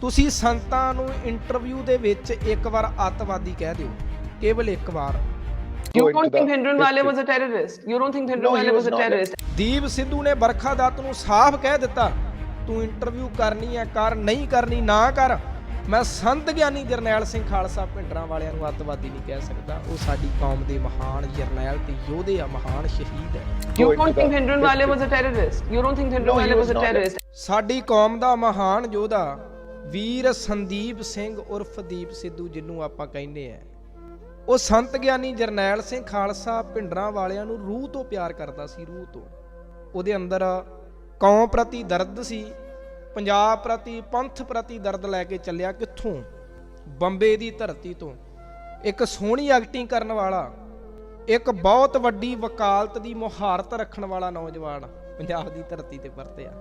ਤੁਸੀਂ ਸੰਤਾਂ ਨੂੰ ਇੰਟਰਵਿਊ ਦੇ ਵਿੱਚ ਇੱਕ ਵਾਰ ਅੱਤਵਾਦੀ ਕਹਿ ਦਿਓ ਕੇਵਲ ਇੱਕ ਵਾਰ You go into don't think the Bhindranwale history. was a terrorist? You don't think No, he Bhindranwale was was a not a- terrorist? Deep Sidhu ਨੇ ਬਰਖਾ ਦੱਤ ਨੂੰ ਸਾਫ਼ ਕਹਿ ਦਿੱਤਾ ਤੂੰ ਇੰਟਰਵਿਊ ਕਰਨੀ ਹੈ ਕਰ ਨਹੀਂ ਕਰਨੀ ਨਾ ਕਰ ਮੈਂ ਸੰਤ ਗਿਆਨੀ ਜਰਨੈਲ ਸਿੰਘ ਖਾਲਸਾ ਪਿੰਡਰਾਂ ਵਾਲਿਆਂ ਨੂੰ ਅੱਤਵਾਦੀ ਨਹੀਂ ਕਹਿ ਸਕਦਾ ਉਹ ਸਾਡੀ ਕੌਮ ਦੇ ਮਹਾਨ ਜਰਨੈਲ ਤੇ ਯੋਧੇ ਆ ਮਹਾਨ ਸ਼ਹੀਦ ਹੈ You don't think Bhindranwale history. was a terrorist? You don't think he Bhindranwale was was a not a- terrorist? ਸਾਡੀ ਕੌਮ ਦਾ ਮਹਾਨ ਯੋਧਾ ਵੀਰ ਸੰਦੀਪ ਸਿੰਘ ਉਰਫ ਦੀਪ ਸਿੱਧੂ ਜਿਹਨੂੰ ਆਪਾਂ ਕਹਿੰਦੇ ਆ। ਉਹ ਸੰਤ ਗਿਆਨੀ ਜਰਨੈਲ ਸਿੰਘ ਖਾਲਸਾ ਭਿੰਡਰਾਂ ਵਾਲਿਆਂ ਨੂੰ ਰੂਹ ਤੋਂ ਪਿਆਰ ਕਰਦਾ ਸੀ, ਰੂਹ ਤੋਂ। ਉਹਦੇ ਅੰਦਰ ਕੌਮ ਪ੍ਰਤੀ ਦਰਦ ਸੀ, ਪੰਜਾਬ ਪ੍ਰਤੀ, ਪੰਥ ਪ੍ਰਤੀ ਦਰਦ ਲੈ ਕੇ ਚੱਲਿਆ ਕਿੱਥੋਂ? ਬੰਬੇ ਦੀ ਧਰਤੀ ਤੋਂ। ਇੱਕ ਸੋਹਣੀ ਐਕਟਿੰਗ ਕਰਨ ਵਾਲਾ, ਇੱਕ ਬਹੁਤ ਵੱਡੀ ਵਕਾਲਤ ਦੀ ਮੁਹਾਰਤ ਰੱਖਣ ਵਾਲਾ ਨੌਜਵਾਨ ਪੰਜਾਬ ਦੀ ਧਰਤੀ ਤੇ ਪਰਤਿਆ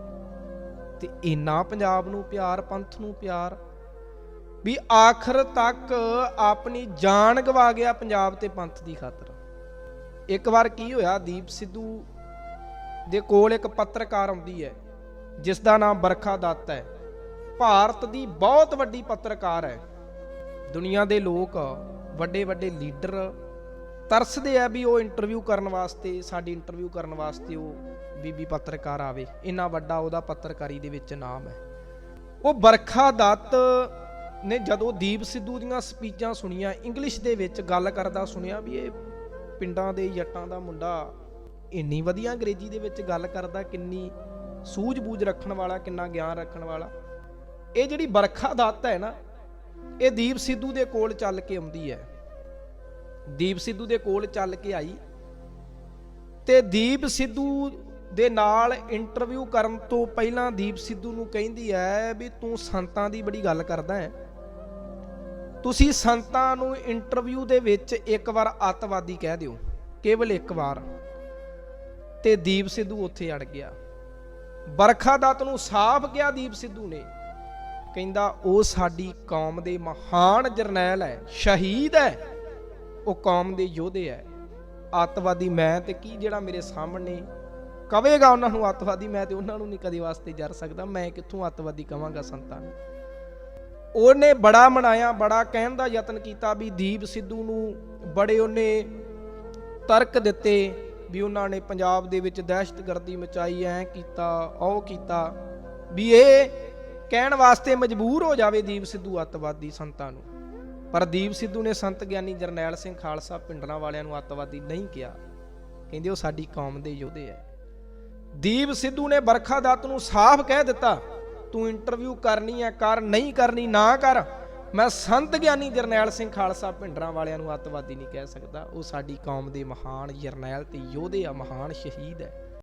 ਤੇ ਇੰਨਾ ਪੰਜਾਬ ਨੂੰ ਪਿਆਰ, ਪੰਥ ਨੂੰ ਪਿਆਰ, ਵੀ ਆਖਰ ਤੱਕ ਆਪਣੀ ਜਾਨ ਗਵਾ ਗਿਆ ਪੰਜਾਬ ਤੇ ਪੰਥ ਦੀ ਖਾਤਰ। ਇੱਕ ਵਾਰ ਕੀ ਹੋਇਆ, ਦੀਪ ਸਿੱਧੂ ਦੇ ਕੋਲ ਇੱਕ ਪੱਤਰਕਾਰ ਆਉਂਦੀ ਹੈ ਜਿਸ ਦਾ ਨਾਮ ਬਰਖਾ ਦੱਤ ਹੈ। ਭਾਰਤ ਦੀ ਬਹੁਤ ਵੱਡੀ ਪੱਤਰਕਾਰ ਹੈ। ਦੁਨੀਆ ਦੇ ਲੋਕ ਵੱਡੇ ਵੱਡੇ ਲੀਡਰ ਤਰਸਦੇ ਆ ਵੀ ਉਹ ਇੰਟਰਵਿਊ ਕਰਨ ਵਾਸਤੇ, ਸਾਡੀ ਇੰਟਰਵਿਊ ਕਰਨ ਵਾਸਤੇ ਉਹ ਬੀਬੀ ਪੱਤਰਕਾਰ ਆਵੇ, ਇੰਨਾ ਵੱਡਾ ਉਹਦਾ ਪੱਤਰਕਾਰੀ ਦੇ ਵਿੱਚ ਨਾਮ ਹੈ। ਉਹ ਬਰਖਾ ਦੱਤ ਨੇ ਜਦੋਂ ਦੀਪ ਸਿੱਧੂ ਦੀਆਂ ਸਪੀਚਾਂ ਸੁਣੀਆਂ, ਇੰਗਲਿਸ਼ ਦੇ ਵਿੱਚ ਗੱਲ ਕਰਦਾ ਸੁਣਿਆ ਵੀ ਇਹ ਪਿੰਡਾਂ ਦੇ ਜੱਟਾਂ ਦਾ ਮੁੰਡਾ ਇੰਨੀ ਵਧੀਆ ਅੰਗਰੇਜ਼ੀ ਦੇ ਵਿੱਚ ਗੱਲ ਕਰਦਾ, ਕਿੰਨੀ ਸੂਝ-ਬੂਝ ਰੱਖਣ ਵਾਲਾ, ਕਿੰਨਾ ਗਿਆਨ ਰੱਖਣ ਵਾਲਾ। ਇਹ ਜਿਹੜੀ ਬਰਖਾ ਦਾਤ ਹੈ ਨਾ, ਇਹ ਦੀਪ ਸਿੱਧੂ ਦੇ ਕੋਲ ਚੱਲ ਕੇ ਆਉਂਦੀ ਹੈ। ਦੀਪ ਸਿੱਧੂ ਦੇ ਕੋਲ ਚੱਲ ਕੇ ਆਈ ਤੇ ਦੀਪ ਸਿੱਧੂ ਦੇ ਨਾਲ ਇੰਟਰਵਿਊ ਕਰਨ ਤੋਂ ਪਹਿਲਾਂ ਦੀਪ ਸਿੱਧੂ ਨੂੰ ਕਹਿੰਦੀ ਹੈ ਵੀ ਤੂੰ ਸੰਤਾਂ ਦੀ ਬੜੀ ਗੱਲ ਕਰਦਾ ਹੈ। ਤੁਸੀਂ ਸੰਤਾਂ ਨੂੰ ਇੰਟਰਵਿਊ ਦੇ ਵਿੱਚ ਇੱਕ ਵਾਰ ਅੱਤਵਾਦੀ ਕਹਿ ਦਿਓ, ਕੇਵਲ ਇੱਕ ਵਾਰ। ਤੇ ਦੀਪ ਸਿੱਧੂ ਉੱਥੇ ਅੜ ਗਿਆ। ਬਰਖਾ ਦਾਤ ਨੂੰ ਸਾਫ਼ ਕਿਹਾ ਦੀਪ ਸਿੱਧੂ ਨੇ। ਕਹਿੰਦਾ, ਉਹ ਸਾਡੀ ਕੌਮ ਦੇ ਮਹਾਨ ਜਰਨੈਲ ਹੈ, ਸ਼ਹੀਦ ਹੈ। ਉਹ ਕੌਮ ਦੇ ਯੋਧੇ ਹੈ। ਅੱਤਵਾਦੀ ਮੈਂ ਤੇ ਕੀ ਜਿਹੜਾ ਮੇਰੇ ਸਾਹਮਣੇ ਕਵੇਗਾ ਉਹਨਾਂ ਨੂੰ ਅੱਤਵਾਦੀ, ਮੈਂ ਤੇ ਉਹਨਾਂ ਨੂੰ ਨਹੀਂ ਕਦੇ ਵਾਸਤੇ ਜਰ ਸਕਦਾ, ਮੈਂ ਕਿੱਥੋਂ ਅੱਤਵਾਦੀ ਕਵਾਂਗਾ ਸੰਤਾਂ ਨੂੰ? ਉਹਨੇ ਬੜਾ ਮਨਾਇਆ, ਬੜਾ ਕਹਿਣ ਦਾ ਯਤਨ ਕੀਤਾ ਵੀ ਦੀਪ ਸਿੱਧੂ ਨੂੰ ਬੜੇ ਉਹਨੇ ਤਰਕ ਦਿੱਤੇ ਵੀ ਉਹਨਾਂ ਨੇ ਪੰਜਾਬ ਦੇ ਵਿੱਚ ਦਹਿਸ਼ਤਗਰਦੀ ਮਚਾਈ, ਐ ਕੀਤਾ, ਉਹ ਕੀਤਾ, ਵੀ ਇਹ ਕਹਿਣ ਵਾਸਤੇ ਮਜਬੂਰ ਹੋ ਜਾਵੇ ਦੀਪ ਸਿੱਧੂ ਅੱਤਵਾਦੀ ਸੰਤਾਂ ਨੂੰ। ਪਰ ਦੀਪ ਸਿੱਧੂ ਨੇ ਸੰਤ ਗਿਆਨੀ ਜਰਨੈਲ ਸਿੰਘ ਖਾਲਸਾ ਪਿੰਡਰਾਂ ਵਾਲਿਆਂ ਨੂੰ ਅੱਤਵਾਦੀ ਨਹੀਂ ਕਿਹਾ। ਕਹਿੰਦੇ ਉਹ ਸਾਡੀ ਕੌਮ ਦੇ ਯੋਧੇ ਐ। ਦੀਪ ਸਿੱਧੂ ਨੇ ਬਰਖਾ ਦਾਤ ਨੂੰ ਸਾਫ਼ ਕਹਿ ਦਿੱਤਾ, ਤੂੰ ਇੰਟਰਵਿਊ ਕਰਨੀ ਹੈ ਕਰ, ਨਹੀਂ ਕਰਨੀ, ਨਾ ਕਰ। ਮੈਂ ਸੰਤ ਗਿਆਨੀ ਜਰਨੈਲ ਸਿੰਘ ਖਾਲਸਾ ਭਿੰਡਰਾਂ ਵਾਲਿਆਂ ਨੂੰ ਅੱਤਵਾਦੀ ਨਹੀਂ ਕਹਿ ਸਕਦਾ। ਉਹ ਸਾਡੀ ਕੌਮ ਦੇ ਮਹਾਨ ਜਰਨੈਲ ਤੇ ਯੋਧੇ ਆ, ਮਹਾਨ ਸ਼ਹੀਦ ਹੈ।